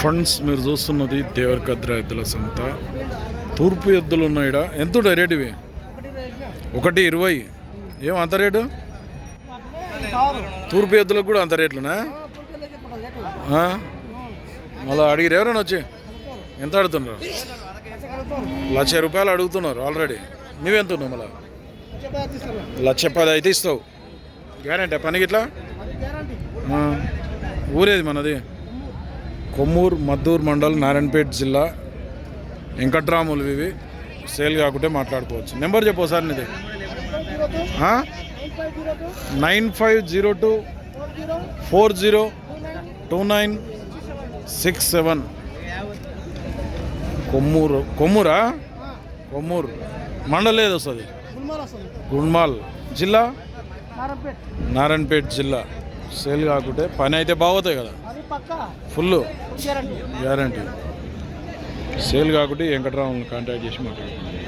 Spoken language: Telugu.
ఫండ్స్ మీరు చూస్తున్నది దేవరకద్ర ఎద్దుల సంత. తూర్పు ఎద్దులు ఉన్నాయి ఎంత రేటు ఇవి? ఒకటి ఇరవై. ఏం అంత రేటు? తూర్పు ఎద్దులకు కూడా అంత రేట్లునా? మళ్ళీ అడిగిరు ఎవరైనా వచ్చి? ఎంత అడుగుతున్నారు? లక్ష రూపాయలు అడుగుతున్నారు ఆల్రెడీ. నువ్వెంత ఉన్నావు మళ్ళీ? లక్ష పది అయితే ఇస్తావు. గ్యారంటీ పనికి ఇట్లా? ఊరేది మనది. కొమ్మూరు మద్దూరు మండల్ నారాయణపేట జిల్లా వెంకట్రాములు ఇవి. సేల్ కాకుంటే మాట్లాడుకోవచ్చు. నెంబర్ చెప్పు సార్ నీది. Nine five zero two four zero two nine six seven. Kommuru కొమ్మూరా? Kommuru. Mandal ఏది వస్తుంది? గుండ్మాల్ జిల్లా? నారాయణపేట జిల్లా. సేల్ కాకుంటే పని అయితే బాగుతాయి కదా. Full guarantee. సేల్ కాకుంటే వెంకట్రావుని కాంటాక్ట్ చేసి మాట్లాడుతున్నాం.